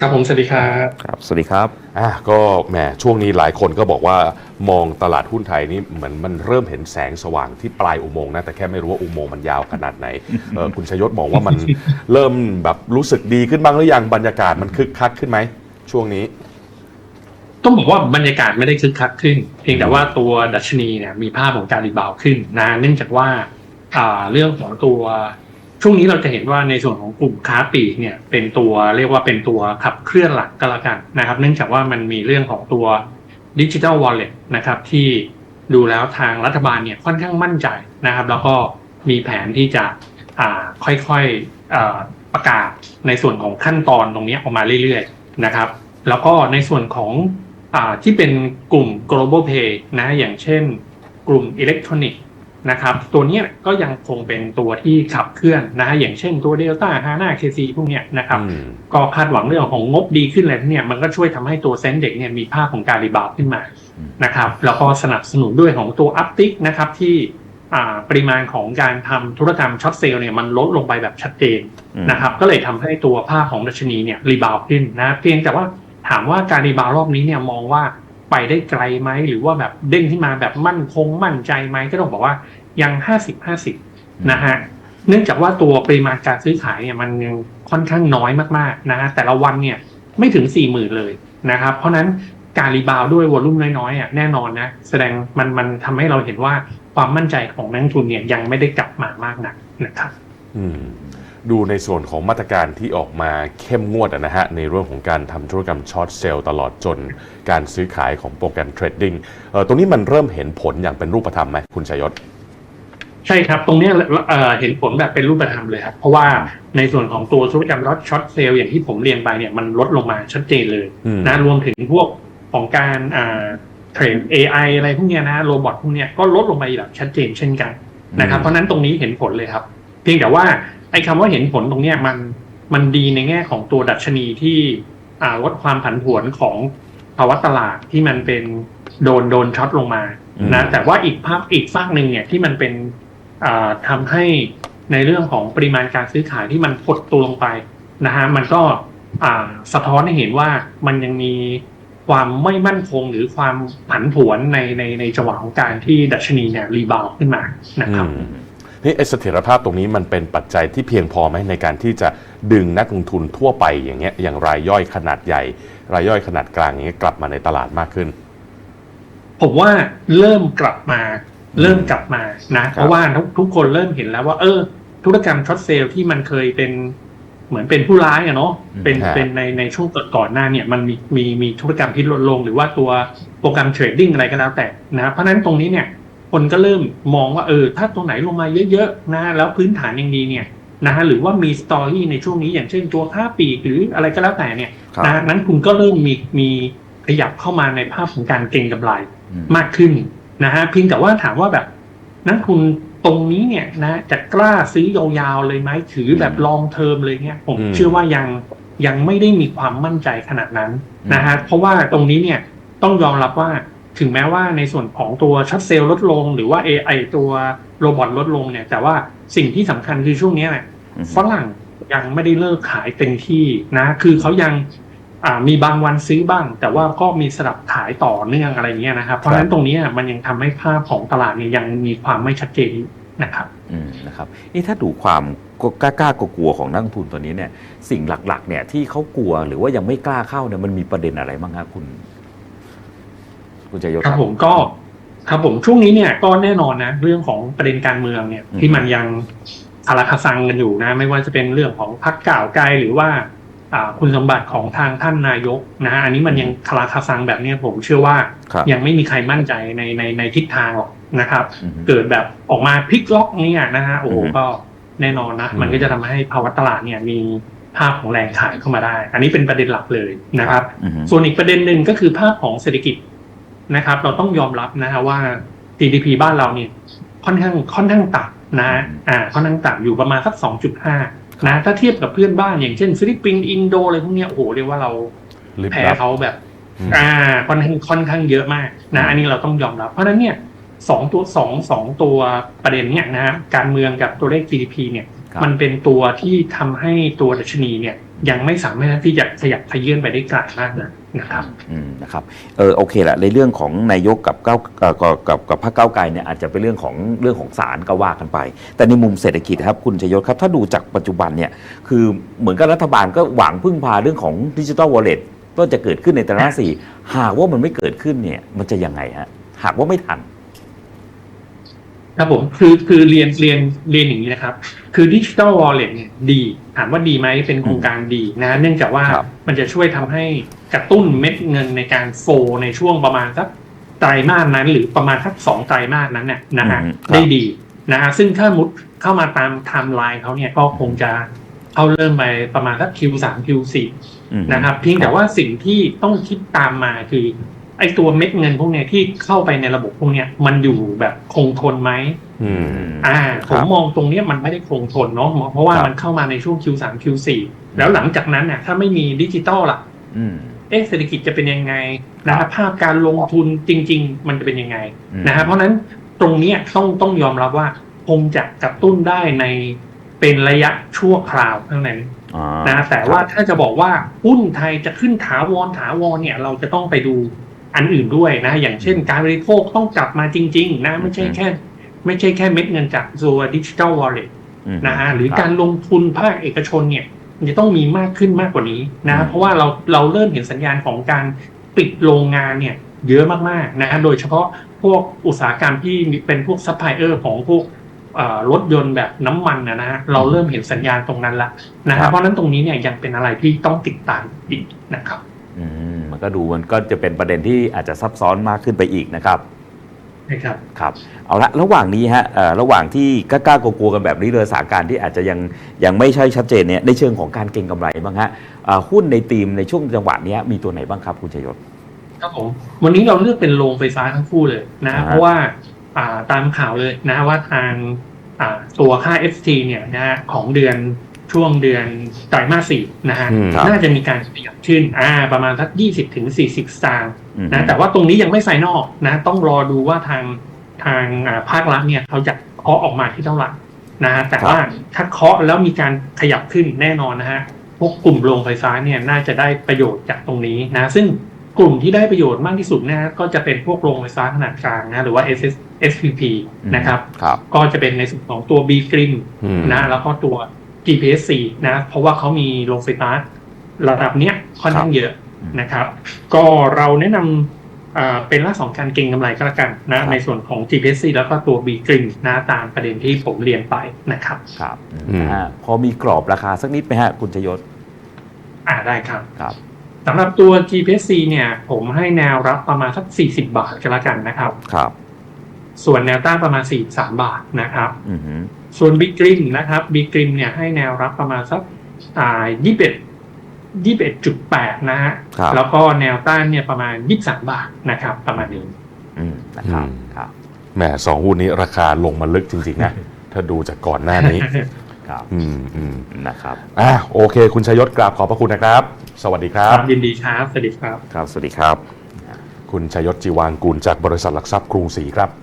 ครับผมสวัสดีครับครับสวัสดีครับอะก็แหมช่วงนี้หลายคนก็บอกว่ามองตลาดหุ้นไทยนี่เหมือนมันเริ่มเห็นแสงสว่างที่ปลายอุโมงค์นะแต่แค่ไม่รู้ว่าอุโมงค์มันยาวขนาดไหนเออคุณชยศบอกว่ามันเริ่มแบบรู้สึกดีขึ้นบ้างหรือยังบรรยากาศมันคึกคักขึ้นไหมช่วงนี้ ต้องบอกว่าบรรยากาศไม่ได้คึกคักขึ้น เพียงแต่ว่าตัวดัชนีเนี่ยมีภาพของการรีบาวด์ขึ้นนะเนื่องจากว่าอ่าเรื่องของตัว ช่วงนี้เราจะเห็นว่าในส่วนของกลุ่มค้าปลีกเนี่ยเป็นตัวเรียกว่าเป็นตัวขับเคลื่อนหลักก็แล้วกันนะครับ เนื่องจากว่ามันมีเรื่องของตัวดิจิ t a ลวอลเล็ตนะครับที่ดูแล้วทางรัฐบาลเนี่ยค่อนข้างมั่นใจนะครับ แล้วก็มีแผนที่จะค่อยๆอ่าประกาศในส่วนของขั้นตอนตรงนี้ออกมาเรื่อยๆนะครับ แล้วก็ในส่วนของอที่เป็นกลุ่ม global pay นะอย่างเช่น กลุ่มอิเล็กทรอนิกส์ นะครับ ตัวเนี้ยก็ยังคงเป็นตัวที่ขับเคลื่อนนะฮะอย่างเช่นตัว Delta HANA KC พวกเนี้ยนะครับอืมก็คาดหวังเรื่องของงบดีขึ้นอะไรพวกเนี่ยมันก็ช่วยทำให้ตัวเซ็นเด็กเนี่ยมีภาพของการรีบาวด์ขึ้นมาอืมนะครับแล้วก็สนับสนุนด้วยของตัวอัพติกนะครับที่อ่าปริมาณของการทำธุรกรรมช็อตเซลล์เนี่ยมันลดลงไปแบบชัดเจนอืมนะครับ ก็เลยทำให้ตัวภาพของดัชนีเนี่ยรีบาวด์ขึ้นนะเพียงแต่ว่าถามว่าการรีบาวด์รอบนี้เนี่ยมองว่า ไปได้ไกลไหมหรือว่าแบบเด้งขึ้นมาแบบมั่นคงมั่นใจไหมก็ต้องบอกว่ายัง 50 50 นะฮะเนื่องจากว่าตัวปริมาณการซื้อขายเนี่ยมันยังค่อนข้างน้อยมากๆนะฮะแต่ละวันเนี่ยไม่ถึง 4 0,000 เลยนะครับ เพราะฉะนั้นการรีบาวด์ด้วยวอลุ่มน้อยๆอะแน่นอนนะแสดงมันมันทำให้เราเห็นว่าความมั่นใจของนักลงทุนเนี่ยยังไม่ได้กลับมามากนักนะครับอืม ดูในส่วนของมาตรการที่ออกมาเข้มงวดอะนะฮะ ในเรื่องของการทำธุรกรรมช็อตเซลล์ตลอดจนการซื้อขายของโปรแกรมเทรดดิ้งเออตรงนี้มันเริ่มเห็นผลอย่างเป็นรูปธรรมไหมคุณชยศใช่ครับ ตรงเนี้ยเอ่อเห็นผลแบบเป็นรูปธรรมเลยครับ เพราะว่าในส่วนของตัวธุรกรรมรถช็อตเซลล์อย่างที่ผมเรียนไปเนี่ยมันลดลงมาชัดเจนเลยอืมนะรวมถึงพวกของการอ่าเทรน AI อะไรพวกเนี้ยนะโรบอทพวกเนี้ยก็ลดลงไปแบบชัดเจนเช่นกันนะครับเพราะฉะนั้นตรงนี้เห็นผลเลยครับ เพียงแต่ว่า ไอ้คำว่าเห็นผลตรงเนี้ยมันมันดีในแง่ของตัวดัชนีที่อ่าลดความผันผวนของภาวะตลาดที่มันเป็นโดนโดนช็อตลงมานะอืมแต่ว่าอีกภาพอีกฝากหนึ่งเนี่ยที่มันเป็นอ่าทำให้ในเรื่องของปริมาณการซื้อขายที่มันหดตัวลงไปนะฮะมันก็อ่าสะท้อนให้เห็นว่ามันยังมีความไม่มั่นคงหรือความผันผวนในในในจังหวะของการที่ดัชนีเนี่ยรีบาวขึ้นมานะครับอืม นี่ไอ้เสถียรภาพตรงนี้มันเป็นปัจจัยที่เพียงพอไหมในการที่จะดึงนักลงทุนทั่วไปอย่างเงี้ยอย่างรายย่อยขนาดใหญ่ รายย่อยขนาดกลางอย่างเงี้ยกลับมาในตลาดมากขึ้น ผมว่าเริ่มกลับมาเริ่มกลับมานะ เพราะว่าทุกทุกคนเริ่มเห็นแล้วว่า เออ ธุรกรรมช็อตเซลล์ที่มันเคยเป็นเหมือนเป็นผู้ร้ายอะเนาะเป็นฮะเป็นในในช่วงก่อนๆหน้าเนี่ยมันมีมีมีธุรกรรมที่ลดลง หรือว่าตัวโปรแกรมเทรดดิ้งอะไรก็แล้วแต่นะครับเพราะฉะนั้นตรงนี้เนี่ย คนก็เริ่มมองว่าเออ ถ้าตรงไหนลงมาเยอะๆนะแล้วพื้นฐานยังดีเนี่ยนะฮะหรือว่ามีสตอรี่ในช่วงนี้อย่างเช่นตัวค่าปลีกหรืออะไรก็แล้วแต่เนี่ยครับนะนั้นคุณก็เริ่มมีมีขยับเข้ามาในภาพของการเก็งกำไรอืมมากขึ้นนะฮะเพียงแต่ว่าถามว่าแบบนักทุนตรงนี้เนี่ยนะจะกล้าซื้อยาวๆเลยไหมถือแบบลองเทอมเลยเนี่ยผมอืมเชื่อว่ายังยังไม่ได้มีความมั่นใจขนาดนั้นนะฮะเพราะว่าตรงนี้เนี่ยต้องยอมรับว่า ถึงแม้ว่าในส่วนของตัวช็อตเซลล์ลดลง หรือว่า AI ตัวโรบอทลดลงเนี่ย แต่ว่าสิ่งที่สำคัญคือช่วงเนี้ยเนี่ยอืมฝรั่งยังไม่ได้เลิกขายเต็มที่นะ คือเขายังอ่ามีบางวันซื้อบ้าง แต่ว่าก็มีสลับขายต่อเนื่องอะไรเงี้ยนะครับ เพราะฉะนั้นตรงนี้อะมันยังทำให้ภาพของตลาดเนี่ยยังมีความไม่ชัดเจนอยู่นะครับ อืมนะครับนี่ถ้าดูความกล้ากล้ากลัวๆของนักลงทุนตัวนี้เนี่ยสิ่งหลักๆเนี่ยที่เขากลัวหรือว่ายังไม่กล้าเข้าเนี่ยมันมีประเด็นอะไรบ้างครับคุณ คุณจะยศครับผมก็ครับผมช่วงนี้เนี่ยก็แน่นอนนะเรื่องของประเด็นการเมืองเนี่ยอืมที่มันยังคาราคาซังกันอยู่นะ ไม่ว่าจะเป็นเรื่องของพรรคก่าวไกลหรือว่าอ่าคุณสมบัติของทางท่านนายกนะฮะอันนี้มันยังคาราคาซังแบบเนี้ยผมเชื่อว่าครับยังไม่มีใครมั่นใจในในในทิศทางหรอกนะครับอืมเกิดแบบออกมาพลิกล็อกเนี่ยนะฮะโอ้โหอือฮึก็แน่นอนนะอืมมันก็จะทำให้ภาวะตลาดเนี่ยมีภาพของแรงขายเข้ามาได้ อันนี้เป็นประเด็นหลักเลยนะครับอืมส่วนอีกประเด็นหนึ่งก็คือภาพของเศรษฐกิจ นะครับ เราต้องยอมรับนะฮะว่า GDP บ้านเราเนี่ยค่อนข้างค่อนข้างต่ำนะอ่าค่อนข้างต่ำอยู่ประมาณสัก 2.5 นะ ถ้าเทียบกับเพื่อนบ้านอย่างเช่นฟิลิปปินส์อินโดอะไรพวกเนี้ยโอ้โหเรียกว่าเราลิบแพ้ลับเขาแบบอืมอ่าค่อนข้างค่อนข้างเยอะมากนะ อันนี้เราต้องยอมรับเพราะฉะนั้นเนี่ยสองตัวสองสองตัวประเด็นเนี่ยนะฮะการเมืองกับตัวเลข GDP เนี่ยครับมันเป็นตัวที่ทำให้ตัวดัชนีเนี่ยยังไม่สามารถที่จะขยับขยื่นไปได้ไกลมากนะ นะครับอืมนะครับเออโอเคแหละในเรื่องของนายกกับก้าวกับกับกับพรรคก้าวไกลเนี่ยอาจจะเป็นเรื่องของเรื่องของศาลก็ว่ากันไป แต่ในมุมเศรษฐกิจครับคุณชยศครับ ถ้าดูจากปัจจุบันเนี่ยคือเหมือนกับรัฐบาลก็หวังพึ่งพาเรื่องของดิจิทัลวอลเล็ตก็จะเกิดขึ้นในไตรมาสสี่หากว่ามันไม่เกิดขึ้นเนี่ยมันจะยังไงฮะหากว่าไม่ทัน ครับผมคือคือเรียนเรียนเรียนอย่างนี้นะครับ คือดิจิ t a ลวอลเล็ตเนี่ยดี ถามว่าดีไหมเป็นโครงการดีนะเนื่องจากว่าครับมันจะช่วยทำให้กระตุ้นเม็ดเงินในการโฟลในช่วงประมาณสักไตรมาสนั้น หรือประมาณสักสองไตรมาสนั้นเนี่ยนะฮะอืมครับได้ดีนะฮะซึ่งถ้ามุดเข้ามาตามไทม์ไลน์เขาเนี่ยก็คงจะเข้าเริ่มไปประมาณสัก Q3 Q4 อืมนะครับเพียงแต่ว่าสิ่งที่ต้องคิดตามมาคือ ไอ้ตัวเม็ดเงินพวกเนี้ยที่เข้าไปในระบบพวกเนี้ยมันอยู่แบบคงทนไหมอืมอ่าคผรับมมองตรงเนี้ยมันไม่ได้คงทนเนาะเพราะว่าครับมันเข้ามาในช่วง Q3 Q4 แล้วหลังจากนั้นน่ะถ้าไม่มีดิจิตอลล่ะอืมเอ๊ะเศรษฐกิจจะเป็นยังไงนะคครัรับบภาพการลงทุนจริง ๆ มันจะเป็นยังไงอืมนะฮะเพราะฉะนั้นตรงเนี้ยต้องต้องยอมรับว่าคงจะกระตุ้นได้ในเป็นระยะชั่วคราวเท่านั้นอ่านะแต่ว่าถ้าจะบอกว่าหุ้นไทยจะขึ้นถาวรถาวรเนี่ย เราจะต้องไปดู อันอื่นด้วยนะ อย่างเช่นการบริโภคต้องกลับมาจริง ๆ นะ ไม่ใช่แค่ ไม่ใช่แค่เม็ดเงินจากตัวดิจิ t a ลวอลเล็ตอืมนะฮะหรือคบการลงทุนภาคเอกชนเนี่ยมันจะต้องมีมากขึ้นมากกว่านี้นะอืมเพราะว่าเราเราเริ่มเห็นสัญญาณของการปิดโรงงานเนี่ย เยอะมากๆนะฮะโดยเฉพาะพวกอุตสาหกรรมที่เป็นพวกซัพพลายเออร์ของพวกเอ่อรถยนต์แบบน้ำมันนะนะฮะเราเริ่มเห็นสัญญาณตรงนั้นละนะครัฮะบเพราะฉะนั้นตรงนี้เนี่ยยังเป็นอะไรที่ต้องติดตามอีกนะครับ อืม มันก็ดูมันก็จะเป็นประเด็นที่อาจจะซับซ้อนมากขึ้นไปอีกนะครับนะครับครับ เอาละระหว่างนี้ฮะเอ่อระหว่างที่กล้าๆกลัวๆกันแบบนี้เลยสถานการณ์ที่อาจจะยังยังไม่ใช่ชัดเจนเนี่ยในเชิงของการเก็งกำไรบ้างฮะเอ่อหุ้นในธีมในช่วงจังหวะเนี้ยมีตัวไหนบ้างครับคุณชยศครับผมวันนี้เราเลือกเป็นโรงไฟฟ้าทั้งคู่เลยนะอ่าฮะเพราะว่าอ่าตามข่าวเลยนะว่าทางอ่าตัวค่า FT เนี่ยนะฮะของเดือน ช่วงเดือนไตรมาสสี่นะฮะอืมครับน่าจะมีการขยับขึ้นอ่าประมาณสักยี่สิบถึงสี่สิบสตางค์อืมนะ แต่ว่าตรงนี้ยังไม่ไฟนอลนะ ต้องรอดูว่าทางทางอ่าภาครัฐเนี่ยเขาจะเคาะออกมาที่เท่าไหร่นะฮะ แต่ว่าถ้าเคาะแล้วมีการขยับขึ้นแน่นอนนะฮะ พวกกลุ่มโรงไฟฟ้าเนี่ยน่าจะได้ประโยชน์จากตรงนี้นะ ซึ่งกลุ่มที่ได้ประโยชน์มากที่สุดนะฮะก็จะเป็นพวกโรงไฟฟ้าขนาดกลางนะหรือว่า SS SPP นะครับครับก็จะเป็นในส่วนของตัว B Green อืมนะแล้วก็ตัว GPSC นะ เพราะว่าเขามีโรงไฟฟ้าระดับเนี้ยค่อนข้างเยอะอืมนะครับ ก็เราแนะนำเอ่อเป็นลักษณะของการเก็งกำไรก็แล้วกันนะในส่วนของ GPSC แล้วก็ตัว B Green นะตามประเด็นที่ผมเรียนไปนะครับครับอืมนะฮะพอมีกรอบราคาสักนิดไหมฮะคุณชยศอ่าได้ครับครับสำหรับตัว GPSC เนี่ย ผมให้แนวรับประมาณสัก 40 บาทก็แล้วกันนะครับ ครับ ส่วนแนวต้านประมาณ 43 บาทนะครับ อือหือส่วน Big Green นะครับ Big Green เนี่ยให้แนวรับประมาณสักอ่า21 21.8นะฮะครับแล้วก็แนวต้านเนี่ยประมาณ23บาทนะครับ ประมาณนี้อืมนะครับอืมครับแหมสองหุ้นนี้ราคาลงมาลึกจริงๆนะถ้าดูจากก่อนหน้านี้ครับอืมอืมนะครับอะโอเค คุณชยศกราบขอบพระคุณนะครับ สวัสดีครัคบรับยินดีครับ สวัสดีครับ ครับ สวัสดีครับ คุณชยศจีวางกูลจากบริษัทหลักทรัพย์กรุงศรีครับ